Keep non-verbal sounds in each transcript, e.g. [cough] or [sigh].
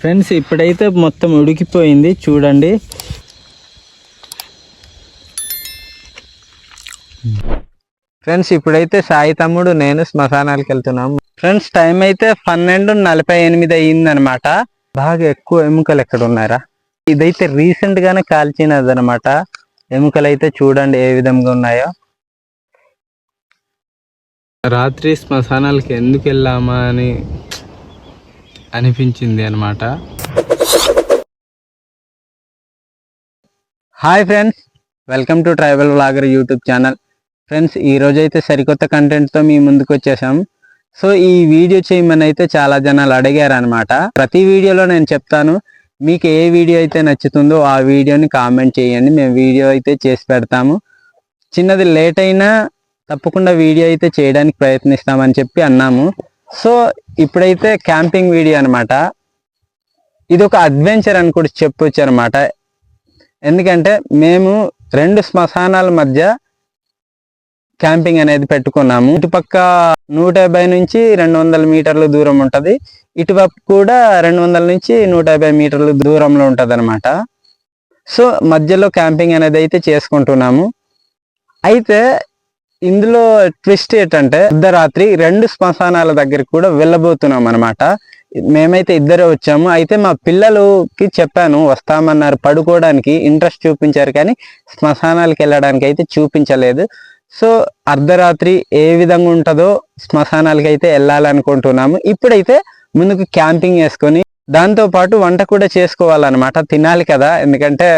Friends ఇప్పుడైతే మొత్తం ఉడికిపోయింది. చూడండి. ఫ్రెండ్స్ ఇప్పుడైతే సాయి తమ్ముడు నేను శ్మశానాలకు వెళ్తున్నాం. ఫ్రెండ్స్ టైం అయితే పన్నెండు నలభై ఎనిమిది అయ్యింది అనమాట బాగా ఎక్కువ ఎముకలు ఎక్కడ ఉన్నారా ఇదైతే రీసెంట్ గానే కాల్చినది అనమాట ఎముకలు అయితే చూడండి ఏ విధంగా ఉన్నాయో. రాత్రి శ్మశానాలకి ఎందుకు వెళ్ళామా అని అనిపించింది అనమాట hi friends welcome to tribal vlogger YouTube channel. Friends ఈ అయితే సరికొత్త కంటెంట్తో మీ ముందుకు వచ్చేసాం. సో ఈ వీడియో చేయమని అయితే చాలా జనాలు అడిగారు అనమాట ప్రతి వీడియోలో నేను చెప్తాను మీకు ఏ వీడియో అయితే నచ్చుతుందో ఆ వీడియోని కామెంట్ చేయండి మేము వీడియో అయితే చేసి పెడతాము. చిన్నది లేట్ అయినా తప్పకుండా వీడియో అయితే చేయడానికి ప్రయత్నిస్తామని చెప్పి అన్నాము. సో ఇప్పుడైతే క్యాంపింగ్ వీడియో అనమాట ఇది ఒక అడ్వెంచర్ అని కూడా చెప్పొచ్చు అనమాట ఎందుకంటే మేము రెండు శ్మశానాల మధ్య క్యాంపింగ్ అనేది పెట్టుకున్నాము. ఇటుపక్క నూట యాభై నుంచి రెండు వందల మీటర్ల దూరం ఉంటుంది. ఇటువైపు కూడా రెండు వందల నుంచి నూట యాభై మీటర్ల దూరంలో ఉంటుంది అనమాట సో మధ్యలో క్యాంపింగ్ అనేది అయితే చేసుకుంటున్నాము. అయితే ఇందులో ట్విస్ట్ ఏంటంటే అర్ధరాత్రి రెండు శ్మశానాల దగ్గరికి కూడా వెళ్ళబోతున్నాం అనమాట మేమైతే ఇద్దరే వచ్చాము. అయితే మా పిల్లలకి చెప్పాను వస్తామన్నారు. పడుకోవడానికి ఇంట్రెస్ట్ చూపించారు కానీ శ్మశానాలకు వెళ్ళడానికి అయితే చూపించలేదు. సో అర్ధరాత్రి ఏ విధంగా ఉంటుందో శ్మశానాలకి అయితే వెళ్ళాలనుకుంటున్నాము. ఇప్పుడైతే ముందుకు క్యాంపింగ్ వేసుకొని దాంతో పాటు వంట కూడా చేసుకోవాలన్నమాట. తినాలి కదా ఎందుకంటే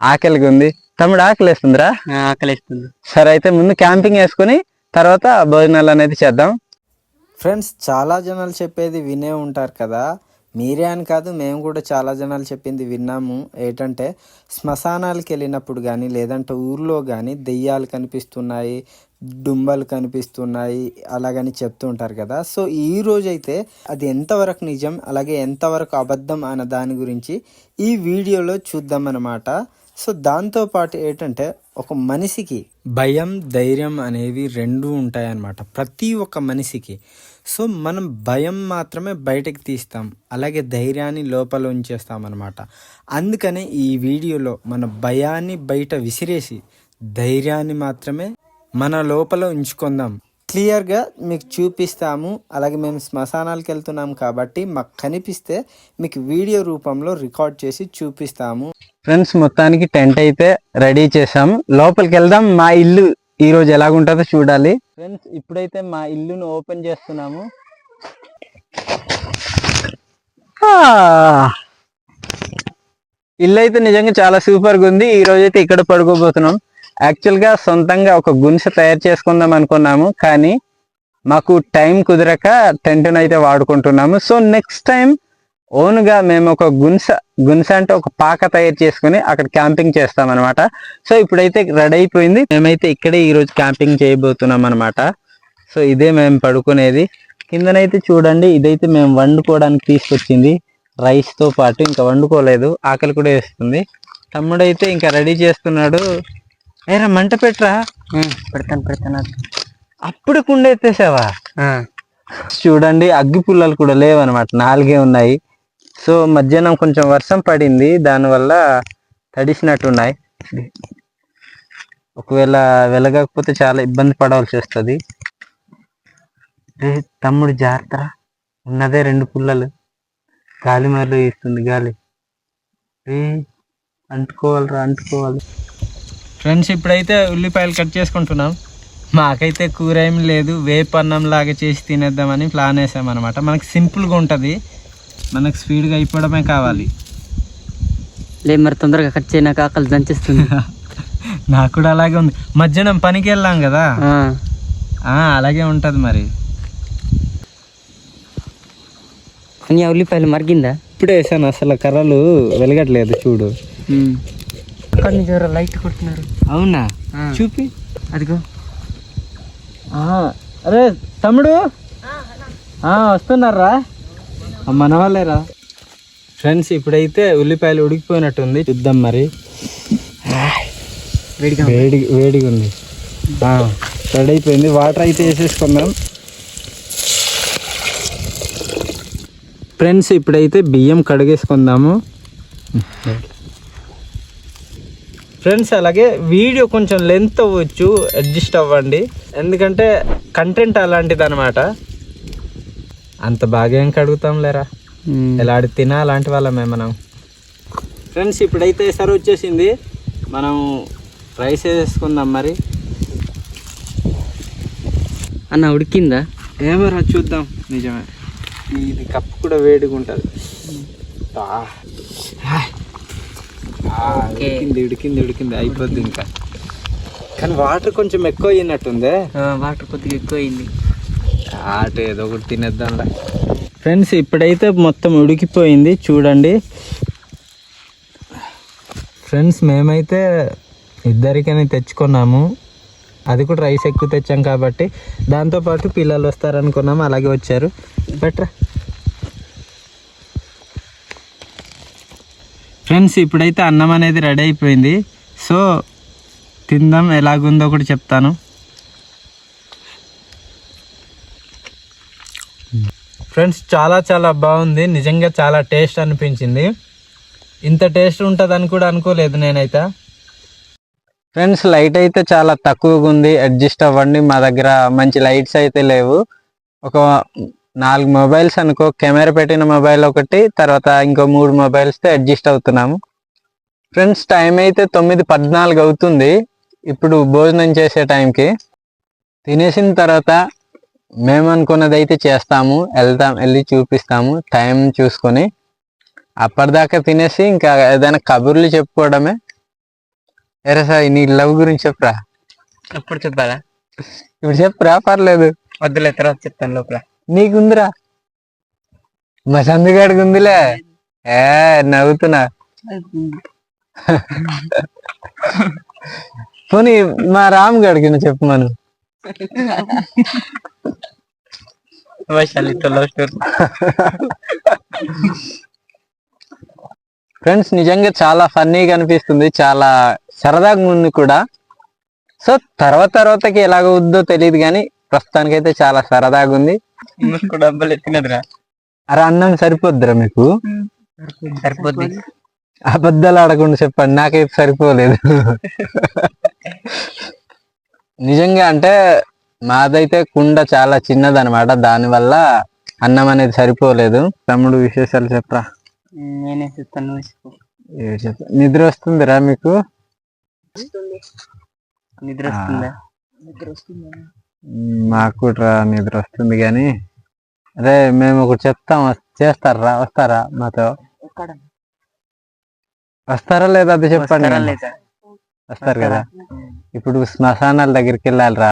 ఆకలిగా ఉంది. తమ్ముడు ఆకలి వేస్తుందిరా ఆకలిస్తుంది. సరే అయితే ముందు క్యాంపింగ్ వేసుకొని తర్వాత భోజనాలు అనేది చేద్దాం. ఫ్రెండ్స్ చాలా జనాలు చెప్పేది వినే ఉంటారు కదా. మీరే అని కాదు మేము కూడా చాలా జనాలు చెప్పింది విన్నాము. ఏంటంటే శ్మశానాలకు వెళ్ళినప్పుడు కానీ లేదంటే ఊర్లో కానీ దెయ్యాలు కనిపిస్తున్నాయి డుంబలు కనిపిస్తున్నాయి అలాగని చెప్తూ ఉంటారు కదా. సో ఈ రోజైతే అది ఎంతవరకు నిజం అలాగే ఎంతవరకు అబద్ధం అన్న దాని గురించి ఈ వీడియోలో చూద్దాం అన్నమాట సో దాంతో పాటు ఏంటంటే ఒక మనిషికి భయం ధైర్యం అనేవి రెండు ఉంటాయన్నమాట. ప్రతి ఒక్క మనిషికి. సో మనం భయం మాత్రమే బయటకు తీస్తాం. అలాగే ధైర్యాన్ని లోపల ఉంచేస్తాం అనమాట అందుకనే ఈ వీడియోలో మన భయాన్ని బయట విసిరేసి ధైర్యాన్ని మాత్రమే మన లోపల ఉంచుకుందాం. క్లియర్గా మీకు చూపిస్తాము. అలాగే మేము శ్మశానాలకు వెళ్తున్నాం కాబట్టి మాకు కనిపిస్తే మీకు వీడియో రూపంలో రికార్డ్ చేసి చూపిస్తాము. ఫ్రెండ్స్ మొత్తానికి టెంట్ అయితే రెడీ చేసాం లోపలికి వెళ్దాం. మా ఇల్లు ఈ రోజు ఎలాగుంటుందో చూడాలి. ఫ్రెండ్స్ ఇప్పుడైతే మా ఇల్లును ఓపెన్ చేస్తున్నాము. ఇల్లు అయితే నిజంగా చాలా సూపర్గా ఉంది. ఈ అయితే ఇక్కడ పడుకోబోతున్నాం. యాక్చువల్గా సొంతంగా ఒక గున్స తయారు చేసుకుందాం అనుకున్నాము కానీ మాకు టైం కుదరక టెంట్ను అయితే వాడుకుంటున్నాము. సో నెక్స్ట్ టైం ఓన్గా మేము ఒక గున్స గున్స అంటే ఒక పాక తయారు చేసుకుని అక్కడ క్యాంపింగ్ చేస్తాం అనమాట సో ఇప్పుడైతే రెడీ అయిపోయింది. మేమైతే ఇక్కడే ఈ రోజు క్యాంపింగ్ చేయబోతున్నాం అనమాట సో ఇదే మేము పడుకునేది. కిందనైతే చూడండి ఇదైతే మేము వండుకోవడానికి తీసుకొచ్చింది రైస్తో పాటు ఇంకా వండుకోలేదు ఆకలి కూడా వేస్తుంది. తమ్ముడైతే ఇంకా రెడీ చేస్తున్నాడు. ఏరా మంట పెట్టరా పెడతాను పెడతాను అప్పుడు కుండ ఎత్తేసావా? చూడండి అగ్గి పుల్లలు కూడా లేవన్నమాట నాలుగే ఉన్నాయి. సో మధ్యాహ్నం కొంచెం వర్షం పడింది దానివల్ల తడిసినట్టున్నాయి. ఒకవేళ వెలగకపోతే చాలా ఇబ్బంది పడవలసి వస్తుంది. తమ్ముడు జాగ్రత్త ఉన్నదే రెండు పుల్లలు. గాలి మరలు ఇస్తుంది గాలి. అంటుకోవాలిరా అంటుకోవాలి. ఫ్రెండ్స్ ఇప్పుడైతే ఉల్లిపాయలు కట్ చేసుకుంటున్నాం. మాకైతే కూర ఏం లేదు వేపు అన్నం లాగా చేసి తినేద్దామని ప్లాన్ వేసామన్నమాట. మనకి సింపుల్గా ఉంటుంది. మనకు స్పీడ్గా అయిపోవడమే కావాలి. లే మరి తొందరగా కట్ చేయనాక ఆకలి దంచేస్తుంది. [laughs] నాకు కూడా అలాగే ఉంది. మధ్యాహ్నం పనికి వెళ్ళాం కదా? అలాగే ఉంటుంది మరి. కానీ ఉల్లిపాయలు మరిగిందా? ఇప్పుడే వేసాను. అసలు కర్రలు వెలగట్లేదు చూడు. అక్కడ నుంచి లైట్ కొడుతున్నారు. అవునా. చూపి. అదిగో. అరే తమ్ముడు? ఆ, వస్తున్నారా? మన వాళ్ళేరా ఫ్రెండ్స్ ఇప్పుడైతే ఉల్లిపాయలు ఉడికిపోయినట్టుంది. చూద్దాం మరి. వేడిగా వేడి వేడిగా ఉంది. రెడీ అయిపోయింది వాటర్ అయితే వేసేసుకుందాం ఫ్రెండ్స్ ఇప్పుడైతే బియ్యం కడిగేసుకుందాము. ఫ్రెండ్స్ అలాగే వీడియో కొంచెం లెంత్ అవ్వచ్చు అడ్జస్ట్ అవ్వండి. ఎందుకంటే కంటెంట్ అలాంటిది అనమాట అంత బాగా ఏం కడుగుతాం లేరా ఎలా ఆడి తినా అలాంటి వాళ్ళమే మనం. ఫ్రెండ్స్ ఇప్పుడైతే సరి వచ్చేసింది. మనం రైస్ వేసుకుందాం మరి. అన్న ఉడికిందా? ఏమరా చూద్దాం. నిజమే. ఇది కప్పు కూడా వేడిగా ఉంటుంది ఓకే. ఉడికింది ఉడికింది ఉడికింది. అయిపోద్ది ఇంకా. కానీ వాటర్ కొంచెం ఎక్కువ అయినట్టుందే వాటర్ కొద్దిగా ఎక్కువ అయింది ఆట ఏదో ఒకటి తినేద్దాంలా. ఫ్రెండ్స్ ఇప్పుడైతే మొత్తం ఉడికిపోయింది. చూడండి. ఫ్రెండ్స్ మేమైతే ఇద్దరికని తెచ్చుకున్నాము. అది కూడా రైస్ ఎక్కువ తెచ్చాం కాబట్టి దాంతోపాటు పిల్లలు వస్తారనుకున్నాము అలాగే వచ్చారు. బెట్రా. ఫ్రెండ్స్ ఇప్పుడైతే అన్నం అనేది రెడీ అయిపోయింది. సో తిందాం ఎలాగుందో కూడా చెప్తాను. ఫ్రెండ్స్ చాలా చాలా బాగుంది. నిజంగా చాలా టేస్ట్ అనిపించింది. ఇంత టేస్ట్ ఉంటుందని కూడా అనుకోలేదు నేనైతే. ఫ్రెండ్స్ లైట్ అయితే చాలా తక్కువగా ఉంది. అడ్జస్ట్ అవ్వండి మా దగ్గర మంచి లైట్స్ అయితే లేవు. ఒక నాలుగు మొబైల్స్ అనుకో కెమెరా పెట్టిన మొబైల్ ఒకటి తర్వాత ఇంకో మూడు మొబైల్స్తో అడ్జస్ట్ అవుతున్నాము. ఫ్రెండ్స్ టైం అయితే తొమ్మిది పద్నాలుగు అవుతుంది. ఇప్పుడు భోజనం చేసే టైంకి. తినేసిన తర్వాత మేము అనుకున్నది అయితే చేస్తాము. వెళ్తాం వెళ్ళి చూపిస్తాము. టైం చూసుకొని అప్పటిదాకా తినేసి ఇంకా ఏదైనా కబుర్లు చెప్పుకోవడమే. ఎరే సార్ నీ లవ్ గురించి చెప్పురా. ఎప్పుడు చెప్పాలా? ఇప్పుడు చెప్పురా పర్లేదు. వద్దులే తర్వాత చెప్తాను లోపల. నీకుందిరా. మా సందుగాడికి ఉందిలే ఏ నవ్వుతున్నా. పోనీ మా రామ్ గడికి చెప్పు మనం. ఫ్రెండ్స్ నిజంగా చాలా ఫన్నీగా అనిపిస్తుంది. చాలా సరదాగా ఉంది కూడా. సో తర్వాత తర్వాతకి ఎలాగవుద్దో తెలియదు కానీ ప్రస్తుతానికైతే చాలా సరదాగా ఉంది డబ్బులు ఎత్తినదిరా. అరే అన్నం సరిపోద్దిరా మీకు? సరిపోద్ది. అబద్ధాలు ఆడకుండా చెప్పండి నాకైతే సరిపోలేదు. నిజంగా అంటే మాదైతే కుండ చాలా చిన్నదనమాట దానివల్ల అన్నం అనేది సరిపోలేదు. తమ్ముడు విశేషాలు చెప్పరా? నేనే చెప్తాను నిద్ర వస్తుందిరా మీకు? నిద్ర. వస్తుందా? మ్, మాకు కూడా నిద్ర వస్తుంది కానీ. అదే మేము ఒకటి చెప్తాం చేస్తారా వస్తారా మాతో? వస్తారా లేదా అది చెప్పండి. వస్తారా కదా. ఇప్పుడు శ్మశానాల దగ్గరికి వెళ్ళాలి రా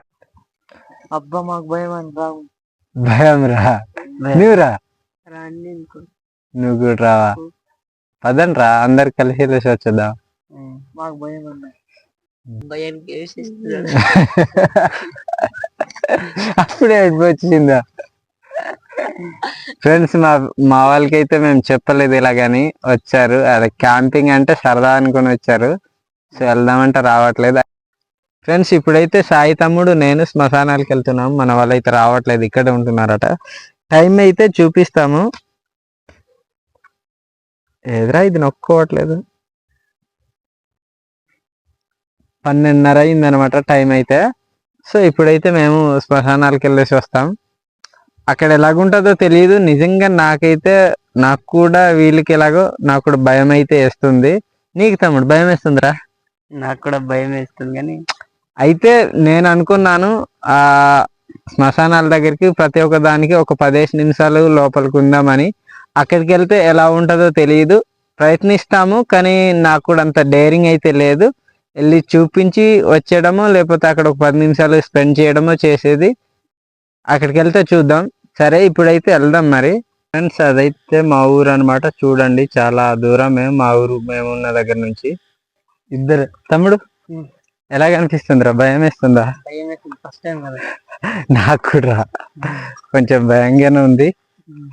అబ్బా మాకు భయం అని రావు భయం రా. నువ్వురా రాండి ఇంకో. నువ్వు కూడా రావా. పదండి రా అందరు కలిసి వెళ్ళేసి వచ్చేద్దాం. మాకు భయం అన్న. భయానికి [laughs] అప్పుడే ఏడుపు వచ్చిందా ఫ్రెండ్స్ మా మా వాళ్ళకైతే మేము చెప్పలేదు ఇలాగని. వచ్చారు. అదే క్యాంపింగ్ అంటే సరదా అనుకుని వచ్చారు. సో వెళ్దామంటే రావట్లేదు. ఫ్రెండ్స్ ఇప్పుడైతే సాయి తమ్ముడు నేను శ్మశానాలకు వెళ్తున్నాం. మన వాళ్ళైతే రావట్లేదు. ఇక్కడే ఉంటున్నారట. టైం అయితే చూపిస్తాము. ఎదురా ఇది నొక్కోవట్లేదు? పన్నెండున్నర అయిందనమాట టైం అయితే. సో ఇప్పుడైతే మేము శ్మశానాలకు వెళ్ళేసి వస్తాం. అక్కడ ఎలాగుంటుందో తెలియదు నిజంగా నాకైతే నాకు కూడా వీళ్ళకి ఎలాగో నాకు కూడా భయం అయితే వేస్తుంది. నీకు తమ్ముడు భయం వేస్తుందిరా నాకు కూడా భయం వేస్తుంది కానీ అయితే నేను అనుకున్నాను ఆ శ్మశానాల దగ్గరికి ప్రతి ఒక్క దానికి ఒక పదిహేను నిమిషాలు లోపలికి ఉందామని. అక్కడికి వెళ్తే ఎలా ఉంటుందో తెలియదు ప్రయత్నిస్తాము కానీ నాకు కూడా అంత డేరింగ్ అయితే లేదు. వెళ్ళి చూపించి వచ్చేయడమో లేకపోతే అక్కడ ఒక పది నిమిషాలు స్పెండ్ చేయడమో చేసేది. అక్కడికి వెళ్తే చూద్దాం. సరే ఇప్పుడైతే వెళ్దాం మరి. ఫ్రెండ్స్ అదైతే మా ఊరు అన్నమాట. చూడండి చాలా దూరమే మా ఊరు మేము ఉన్న దగ్గర నుంచి. ఇద్దరు తమ్ముడు? ఎలా కనిపిస్తుందిరా? భయం వేస్తుందా? భయం వేస్తుంది ఫస్ట్ టైం కదా. నాకు కూడా. కొంచెం భయంగానే ఉంది.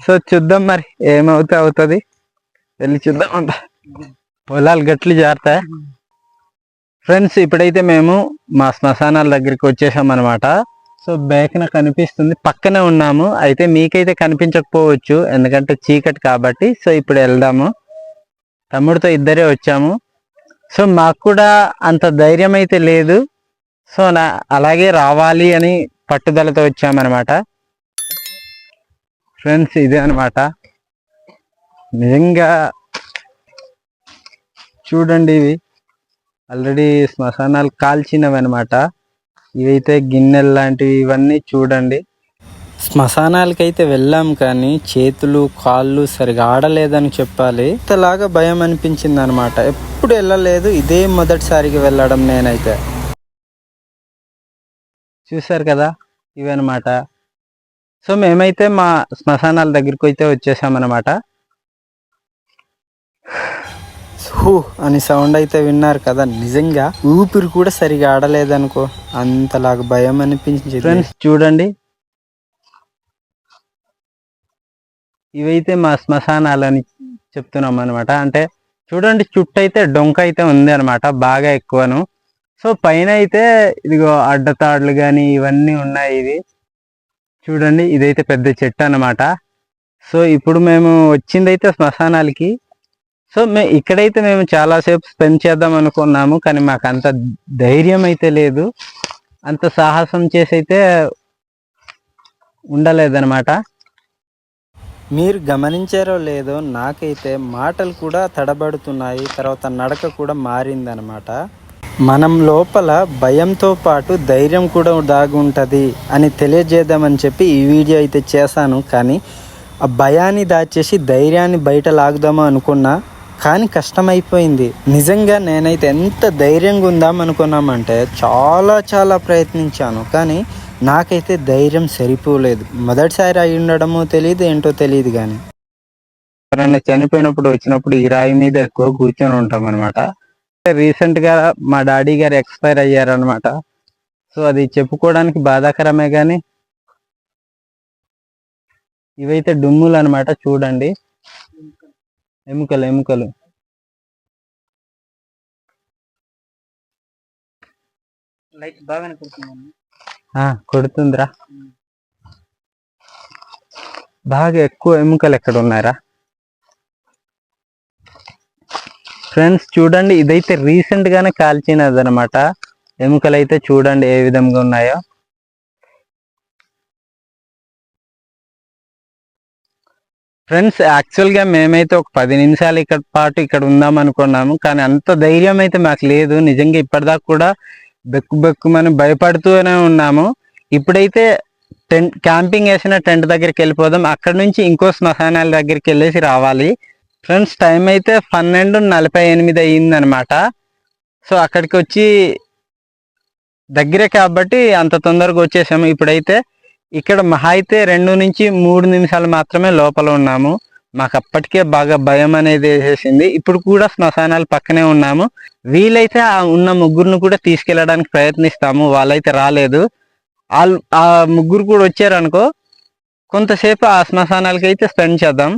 సో చూద్దాం మరి ఏమవుతే అవుతుంది. వెళ్ళి చూద్దాం అంట పొలాలు గట్లు జారుతా ఫ్రెండ్స్ ఇప్పుడైతే మేము మా శ్మశానాల దగ్గరికి వచ్చేసాం అనమాట సో బ్యాక్న కనిపిస్తుంది పక్కనే ఉన్నాము. అయితే మీకైతే కనిపించకపోవచ్చు. ఎందుకంటే చీకటి కాబట్టి. సో ఇప్పుడు వెళ్దాము. తమ్ముడితో ఇద్దరే వచ్చాము. సో మాకు కూడా అంత ధైర్యం అయితే లేదు. సో నా అలాగే రావాలి అని పట్టుదలతో వచ్చామన్నమాట. ఫ్రెండ్స్ ఇదే అనమాట నిజంగా చూడండి ఇవి. ఆల్రెడీ శ్మశానాలు కాల్చినవి అనమాట ఇవైతే గిన్నెలు లాంటివి ఇవన్నీ చూడండి. శ్మశానాలకైతే వెళ్ళాం కానీ చేతులు కాళ్ళు సరిగా ఆడలేదని చెప్పాలి. ఇంతలాగా భయం అనిపించింది అనమాట ఎప్పుడు వెళ్ళలేదు. ఇదే మొదటిసారిగా వెళ్ళడం నేనైతే. చూసారు కదా? ఇవన్నమాట. సో మేమైతే మా శ్మశానాల దగ్గరికి అయితే వచ్చేసామన్నమాట. హూ అని సౌండ్ అయితే విన్నారు కదా. నిజంగా ఊపిరి కూడా సరిగా ఆడలేదనుకో అంతలాగా భయం అనిపించింది. ఫ్రెండ్స్ చూడండి. ఇవైతే మా శ్మశానాలని చెప్తున్నాం అనమాట అంటే చూడండి చుట్టూ అయితే డొంక అయితే ఉంది అనమాట బాగా ఎక్కువను. సో పైన అయితే ఇదిగో అడ్డతాడులు కానీ ఇవన్నీ ఉన్నాయి ఇది. చూడండి ఇదైతే పెద్ద చెట్టు అనమాట సో ఇప్పుడు మేము వచ్చిందైతే శ్మశానాలకి. సో మే ఇక్కడైతే మేము చాలాసేపు స్పెండ్ చేద్దాం అనుకున్నాము కానీ మాకు అంత ధైర్యం అయితే లేదు. అంత సాహసం చేసి అయితే ఉండలేదనమాట మీరు గమనించారో లేదో నాకైతే మాటలు కూడా తడబడుతున్నాయి తర్వాత నడక కూడా మారిందనమాట మనం లోపల భయంతో పాటు ధైర్యం కూడా దాగి ఉంటుంది అని తెలియజేద్దామని చెప్పి ఈ వీడియో అయితే చేశాను. కానీ ఆ భయాన్ని దాచేసి ధైర్యాన్ని బయట లాగుదామో అనుకున్నా కానీ కష్టమైపోయింది. నిజంగా నేనైతే ఎంత ధైర్యంగా ఉందాం అనుకున్నామంటే చాలా చాలా ప్రయత్నించాను. కానీ నాకైతే ధైర్యం సరిపోలేదు. మొదటిసారి అయి ఉండడమో తెలియదు ఏంటో తెలియదు కానీ ఎవరైనా చనిపోయినప్పుడు వచ్చినప్పుడు ఈ రాయి మీద ఎక్కువ కూర్చొని ఉంటాం అనమాట రీసెంట్గా మా డాడీ గారు ఎక్స్పైర్ అయ్యారనమాట సో అది చెప్పుకోవడానికి బాధాకరమే కానీ ఇవైతే డుమ్ములు అనమాట చూడండి. ఎముకలు ఎముకలు. లైట్ బాగా అనిపిస్తుంది ఆ, కొడుతుందిరా. బాగా ఎక్కువ ఎముకలు ఎక్కడ ఉన్నారా ఫ్రెండ్స్ చూడండి ఇదైతే రీసెంట్ గానే కాల్చినది అనమాట ఎముకలు అయితే చూడండి ఏ విధంగా ఉన్నాయో. ఫ్రెండ్స్ యాక్చువల్గా మేమైతే ఒక పది నిమిషాలు ఇక్కడ పాటు ఇక్కడ ఉందాం అనుకున్నాము కానీ అంత ధైర్యం అయితే మాకు లేదు. నిజంగా ఇప్పటిదాకా కూడా బెక్కు బెక్కుమని భయపడుతూనే ఉన్నాము. ఇప్పుడైతే టెంట్ క్యాంపింగ్ వేసిన టెంట్ దగ్గరికి వెళ్ళిపోదాం. అక్కడ నుంచి ఇంకో శ్మశానాల దగ్గరికి వెళ్ళేసి రావాలి. ఫ్రెండ్స్ టైం అయితే పన్నెండు నలభై ఎనిమిది అయ్యిందనమాట. సో అక్కడికి వచ్చి దగ్గరే కాబట్టి అంత తొందరగా వచ్చేసాము. ఇప్పుడైతే ఇక్కడ మహా అయితే రెండు నుంచి మూడు నిమిషాలు మాత్రమే లోపల ఉన్నాము. మాకు అప్పటికే బాగా భయం అనేది వేసేసింది. ఇప్పుడు కూడా శ్మశానాలు పక్కనే ఉన్నాము. వీలైతే ఆ ఉన్న ముగ్గురును కూడా తీసుకెళ్ళడానికి ప్రయత్నిస్తాము. వాళ్ళైతే రాలేదు. వాళ్ళు ఆ ముగ్గురు కూడా వచ్చారనుకో కొంతసేపు ఆ శ్మశానాలకి అయితే స్పెండ్ చేద్దాం.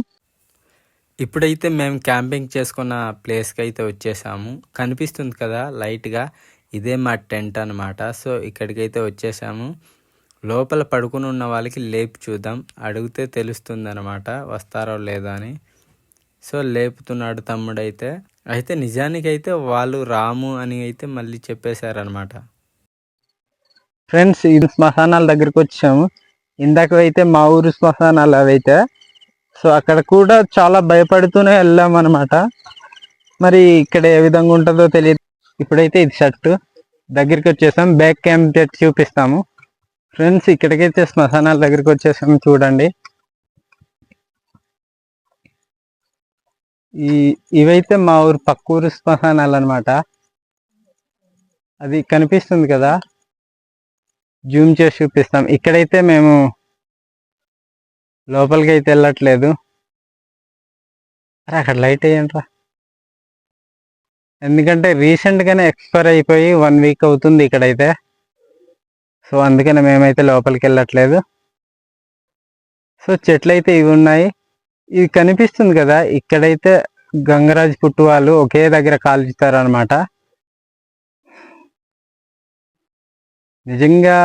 ఇప్పుడైతే మేము క్యాంపింగ్ చేసుకున్న ప్లేస్కి అయితే వచ్చేసాము. కనిపిస్తుంది కదా లైట్గా. ఇదే మా టెంట్ అనమాట సో ఇక్కడికైతే వచ్చేసాము. లోపల పడుకుని ఉన్న వాళ్ళకి లేపి చూద్దాం. అడిగితే తెలుస్తుంది అనమాట వస్తారో లేదో అని. సో లేపుతున్నాడు తమ్ముడైతే. అయితే నిజానికైతే వాళ్ళు రాము అని అయితే మళ్ళీ చెప్పేశారనమాట ఫ్రెండ్స్ ఈ శ్మశానాల దగ్గరికి వచ్చాము. ఇందాక అయితే మా ఊరు శ్మశానాలు అవైతే. సో అక్కడ కూడా చాలా భయపడుతూనే వెళ్ళాం అనమాట మరి ఇక్కడ ఏ విధంగా ఉంటుందో తెలియదు. ఇప్పుడైతే ఇది షర్టు. దగ్గరికి వచ్చేసాం. బ్యాక్ క్యాంప్ చూపిస్తాము. ఫ్రెండ్స్ ఇక్కడికైతే శ్మశానాల దగ్గరికి వచ్చేసాము చూడండి. ఈ ఇవైతే మా ఊరు పక్క ఊరు శ్మశానాలు అనమాట అది కనిపిస్తుంది కదా? జూమ్ చేసి చూపిస్తాం. ఇక్కడైతే మేము లోపలికి అయితే వెళ్ళట్లేదు. అరే అక్కడ లైట్ వేయండిరా. ఎందుకంటే రీసెంట్గానే ఎక్స్పైర్ అయిపోయి వన్ వీక్ అవుతుంది ఇక్కడైతే. సో అందుకని మేమైతే లోపలికి వెళ్ళట్లేదు. సో చెట్లు అయితే ఇవి ఉన్నాయి. ఇది కనిపిస్తుంది కదా ఇక్కడైతే గంగరాజ్ పుట్టు వాళ్ళు ఒకే దగ్గర కాల్చుతారు అనమాట నిజంగా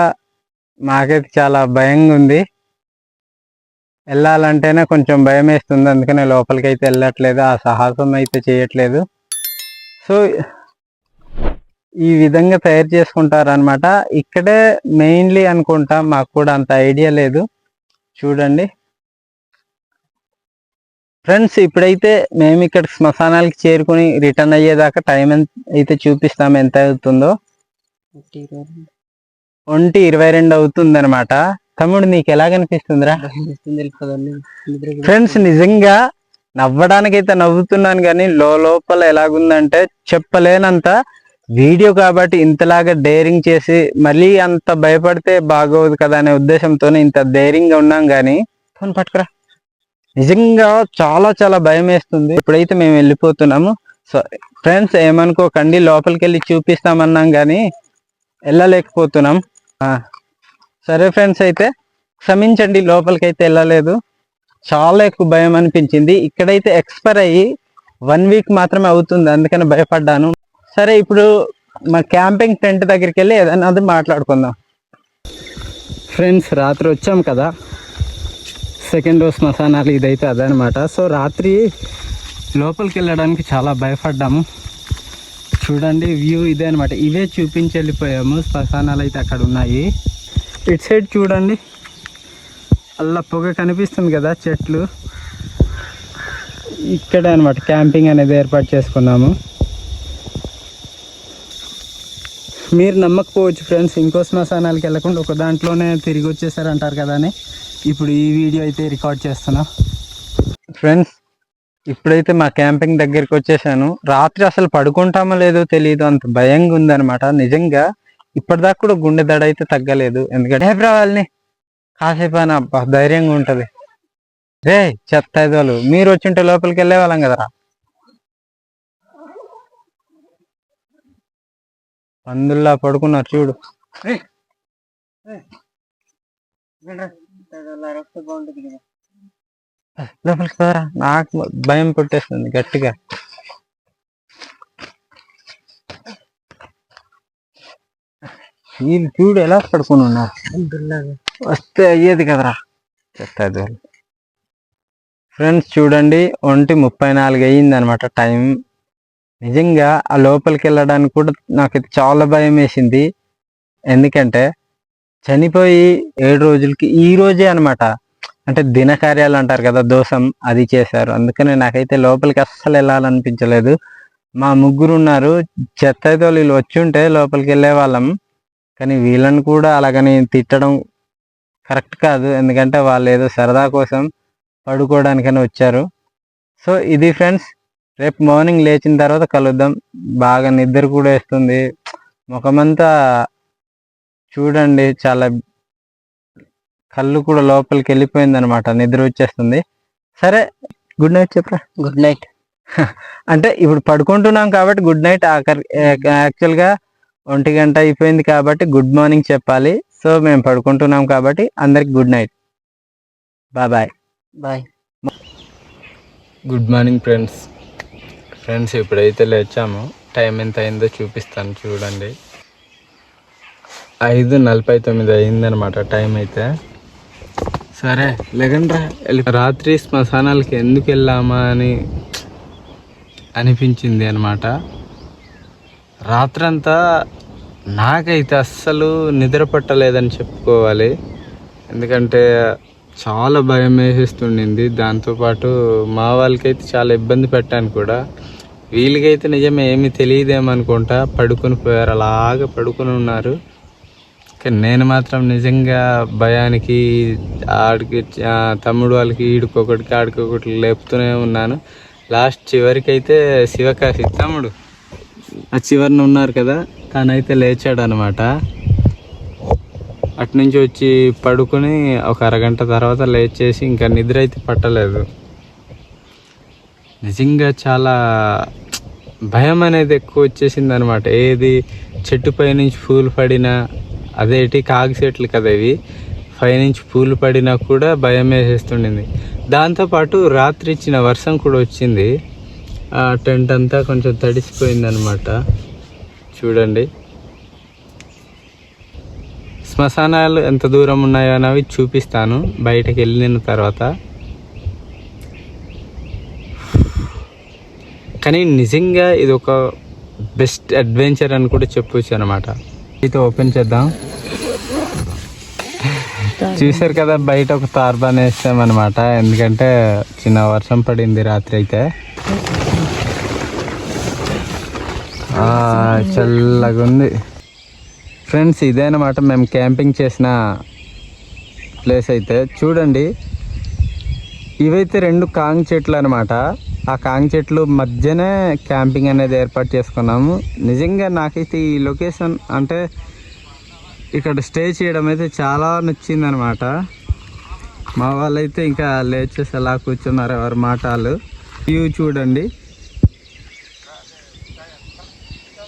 మాకైతే చాలా భయంగా ఉంది వెళ్ళాలంటేనే కొంచెం భయం వేస్తుంది అందుకనే లోపలికి అయితే వెళ్ళట్లేదు ఆ సాహసం అయితే చేయట్లేదు. సో ఈ విధంగా తయారు చేసుకుంటారు అనమాట ఇక్కడే మెయిన్లీ అనుకుంటా మాకు కూడా అంత ఐడియా లేదు. చూడండి. ఫ్రెండ్స్ ఇప్పుడైతే మేము ఇక్కడ శ్మశానాలకి చేరుకుని రిటర్న్ అయ్యేదాకా టైం అయితే చూపిస్తాం ఎంత అవుతుందో. ఒంటి ఇరవై రెండు. అవుతుంది అనమాట తమ్ముడు నీకు ఎలా కనిపిస్తుందిరా? ఫ్రెండ్స్ నిజంగా నవ్వడానికైతే నవ్వుతున్నాను కానీ లోపల ఎలాగుందంటే చెప్పలేనంత వీడియో కాబట్టి ఇంతలాగా డేరింగ్ చేసి మళ్ళీ అంత భయపడితే బాగోదు కదా అనే ఉద్దేశంతోనే ఇంత ధైర్యంగా ఉన్నాం కానీ ఫోన్ పట్టుకురా. నిజంగా చాలా చాలా భయం వేస్తుంది. ఇప్పుడైతే మేము వెళ్ళిపోతున్నాము. సో ఫ్రెండ్స్ ఏమనుకోకండి లోపలికి వెళ్ళి చూపిస్తామన్నాం కానీ వెళ్ళలేకపోతున్నాం. ఆ, సరే ఫ్రెండ్స్ అయితే క్షమించండి లోపలికి అయితే వెళ్ళలేదు. చాలా ఎక్కువ భయం అనిపించింది. ఇక్కడైతే ఎక్స్పైర్ అయ్యి వన్ వీక్ మాత్రమే అవుతుంది అందుకని భయపడ్డాను. సరే ఇప్పుడు మా క్యాంపింగ్ టెంట్ దగ్గరికి వెళ్ళి ఏదైనా అది మాట్లాడుకుందాం. ఫ్రెండ్స్ రాత్రి వచ్చాం కదా. సెకండ్ డోస్ మసానాలు ఇదైతే అదనమాట సో రాత్రి లోపలికి వెళ్ళడానికి చాలా భయపడ్డాము. చూడండి వ్యూ ఇదే అనమాట ఇవే చూపించి వెళ్ళిపోయాము శ్మశానాలు అయితే అక్కడ ఉన్నాయి. ఇటు సైడ్ చూడండి. అలా పొగ కనిపిస్తుంది కదా చెట్లు. ఇక్కడే అనమాట క్యాంపింగ్ అనేది ఏర్పాటు చేసుకున్నాము. మీరు నమ్మకపోవచ్చు ఫ్రెండ్స్. ఇంకో శ్మశానాలకు వెళ్ళకుండా ఒక దాంట్లోనే తిరిగి వచ్చేసారంటారు కదా అని. ఇప్పుడు ఈ వీడియో అయితే రికార్డ్ చేస్తున్నా. ఫ్రెండ్స్ ఇప్పుడైతే మా క్యాంపింగ్ దగ్గరికి వచ్చేసాను. రాత్రి అసలు పడుకుంటామో లేదో తెలియదు అంత భయంగా ఉందనమాట నిజంగా ఇప్పటిదాకా కూడా గుండె దడ అయితే తగ్గలేదు. ఎందుకంటే "ఏ కాసేపు అని అబ్బా ధైర్యంగా ఉంటుంది. రే చెత్త వాళ్ళు మీరు వచ్చింటే లోపలికి వెళ్ళే వాళ్ళం కదరా. పందుల్లా పడుకున్నారు చూడు. లోపలికి నాకు భయం పుట్టేస్తుంది గట్టిగా. వీళ్ళు చూడు ఎలా పడుకుని ఉన్నారు వస్తే అయ్యేది కదరా. చెప్తాది ఫ్రెండ్స్ చూడండి ఒంటి ముప్పై నాలుగు అయ్యింది అనమాట టైం. నిజంగా ఆ లోపలికి వెళ్ళడానికి కూడా నాకు చాలా భయం వేసింది. ఎందుకంటే చనిపోయి ఏడు రోజులకి ఈ రోజే అన్నమాట. అంటే దినకార్యాలు అంటారు కదా దోషం అది చేశారు. అందుకనే నాకైతే లోపలికి అస్సలు వెళ్ళాలనిపించలేదు. మా ముగ్గురు ఉన్నారు. చెత్త అయితే వీళ్ళు వచ్చి ఉంటే లోపలికి వెళ్ళే వాళ్ళం. కానీ వీళ్ళని కూడా అలాగని తిట్టడం కరెక్ట్ కాదు. ఎందుకంటే వాళ్ళు ఏదో సరదా కోసం పడుకోవడానికని వచ్చారు. సో ఇది ఫ్రెండ్స్ రేపు మార్నింగ్ లేచిన తర్వాత కలుద్దాం. బాగా నిద్ర కూడా వేస్తుంది. ముఖమంతా చూడండి చాలా కళ్ళు కూడా లోపలికి వెళ్ళిపోయింది అనమాట నిద్ర వచ్చేస్తుంది. సరే గుడ్ నైట్ చెప్పరా? గుడ్ నైట్ [laughs] అంటే ఇప్పుడు పడుకుంటున్నాం కాబట్టి గుడ్ నైట్ ఆఖరి యాక్చువల్గా ఒంటి గంట అయిపోయింది కాబట్టి గుడ్ మార్నింగ్ చెప్పాలి. సో మేము పడుకుంటున్నాం కాబట్టి అందరికి good night bye bye bye good morning friends friends ఇప్పుడైతే లేచాము. టైం ఎంత అయిందో చూపిస్తాను చూడండి. ఐదు నలభై తొమ్మిది అయిందనమాట టైం అయితే. సరే లేకుండా రాత్రి శ్మశానాలకి ఎందుకు వెళ్ళామా అని అనిపించింది అనమాట రాత్రంతా నాకైతే అస్సలు నిద్ర పట్టలేదని చెప్పుకోవాలి. ఎందుకంటే చాలా భయం వేసేస్తుండింది. దాంతోపాటు మా వాళ్ళకైతే చాలా ఇబ్బంది పెట్టాను కూడా. వీళ్ళకైతే నిజమే ఏమి తెలియదేమనుకుంటా పడుకొని పోయారు అలాగా పడుకొని ఉన్నారు. కానీ నేను మాత్రం నిజంగా భయానికి ఆడికి తమ్ముడు వాళ్ళకి ఈడుకొకటికి ఆడికొకటి లేపుతూనే ఉన్నాను. లాస్ట్ చివరికి అయితే శివకాశి తమ్ముడు. ఆ చివరిన ఉన్నారు కదా తనైతే లేచాడు అనమాట అటు నుంచి వచ్చి పడుకొని ఒక అరగంట తర్వాత లేచేసి ఇంకా నిద్ర అయితే పట్టలేదు. నిజంగా చాలా భయం అనేది ఎక్కువ వచ్చేసింది అనమాట ఏది చెట్టు నుంచి పూలు పడినా అదేటి కాగి చెట్లు కదా ఇవి పైనుంచి పూలు పడినా కూడా భయం వేసేస్తుండింది. దాంతోపాటు రాత్రి ఇచ్చిన వర్షం కూడా వచ్చింది. ఆ టెంట్ అంతా కొంచెం తడిసిపోయింది అనమాట చూడండి. శ్మశానాలు ఎంత దూరం ఉన్నాయో అనేవి చూపిస్తాను. బయటకు వెళ్ళిన తర్వాత కానీ నిజంగా ఇది ఒక బెస్ట్ అడ్వెంచర్ అని కూడా చెప్పొచ్చు అనమాట అయితే ఓపెన్ చేద్దాం. చూసారు కదా బయట ఒక తార్బాన్ వేస్తామన్నమాట ఎందుకంటే చిన్న వర్షం పడింది రాత్రి అయితే. చల్లగా ఉంది. ఫ్రెండ్స్ ఇదేనమాట మేము క్యాంపింగ్ చేసిన ప్లేస్ అయితే. చూడండి. ఇవైతే రెండు కాంగ్ చెట్లు అనమాట ఆ కాంగ్ చెట్లు మధ్యనే క్యాంపింగ్ అనేది ఏర్పాటు చేసుకున్నాము. నిజంగా నాకైతే ఈ లొకేషన్ అంటే ఇక్కడ స్టే చేయడం అయితే చాలా నచ్చింది అనమాట మా వాళ్ళైతే ఇంకా లేచేసి అలా కూర్చున్నారు ఎవరి మాటలు. వ్యూ చూడండి.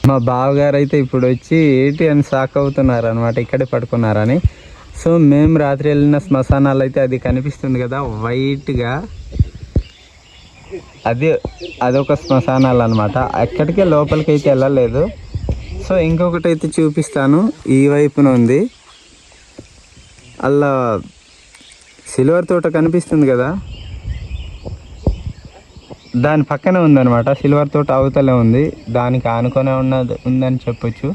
మా బావగారు అయితే ఇప్పుడు వచ్చి ఏటి అని షాక్ అవుతున్నారు అనమాట ఇక్కడే పడుకున్నారని. సో మేము రాత్రి వెళ్ళిన శ్మశానాలు అయితే అది కనిపిస్తుంది కదా వైట్గా అది అదొక శ్మశానాలు అనమాట ఎక్కడికే లోపలికి అయితే వెళ్ళలేదు. సో ఇంకొకటి అయితే చూపిస్తాను. ఈ వైపున ఉంది. అలా సిల్వర్ తోట కనిపిస్తుంది కదా? దాని పక్కనే ఉందన్నమాట. సిల్వర్ తోట అవతలే ఉంది. దానికి ఆనుకొనే ఉన్నది ఉందని చెప్పొచ్చు.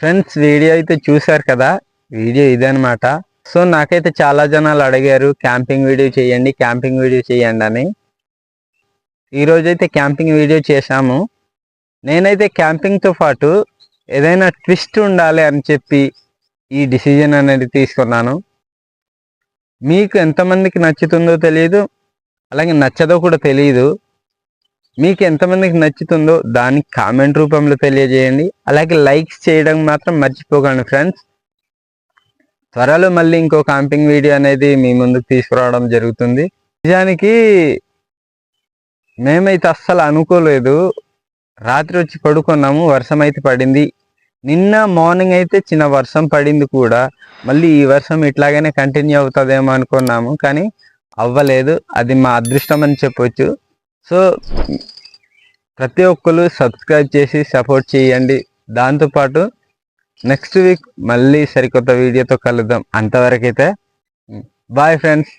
ఫ్రెండ్స్ వీడియో అయితే చూశారు కదా? వీడియో ఇదనమాట సో నాకైతే చాలా జనాలు అడిగారు క్యాంపింగ్ వీడియో చేయండి క్యాంపింగ్ వీడియో చేయండి అని. ఈరోజు అయితే క్యాంపింగ్ వీడియో చేశాము. నేనైతే క్యాంపింగ్తో పాటు ఏదైనా ట్విస్ట్ ఉండాలి అని చెప్పి ఈ డిసిజన్ అనేది తీసుకున్నాను. మీకు ఎంతమందికి నచ్చుతుందో తెలియదు అలాగే నచ్చదో కూడా తెలియదు మీకు ఎంతమందికి నచ్చుతుందో దాన్ని కామెంట్ రూపంలో తెలియజేయండి. అలాగే లైక్స్ చేయడం మాత్రం మర్చిపోకండి ఫ్రెండ్స్. త్వరలో మళ్ళీ ఇంకో క్యాంపింగ్ వీడియో అనేది మీ ముందుకు తీసుకురావడం జరుగుతుంది. నిజానికి మేమైతే అస్సలు అనుకోలేదు. రాత్రి వచ్చి పడుకున్నాము వర్షం అయితే పడింది. నిన్న మార్నింగ్ అయితే చిన్న వర్షం పడింది కూడా. మళ్ళీ ఈ వర్షం ఇట్లాగనే కంటిన్యూ అవుతుందేమో అనుకున్నాము కానీ అవ్వలేదు. అది మా అదృష్టం అని చెప్పొచ్చు. సో ప్రతి ఒక్కరు సబ్స్క్రైబ్ చేసి సపోర్ట్ చేయండి. దాంతోపాటు నెక్స్ట్ వీక్ మళ్ళీ సరికొత్త వీడియోతో కలుద్దాం. అంతవరకైతే బాయ్ ఫ్రెండ్స్.